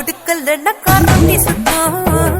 கொடுக்கல் என்ன காட்டி சுத்தம்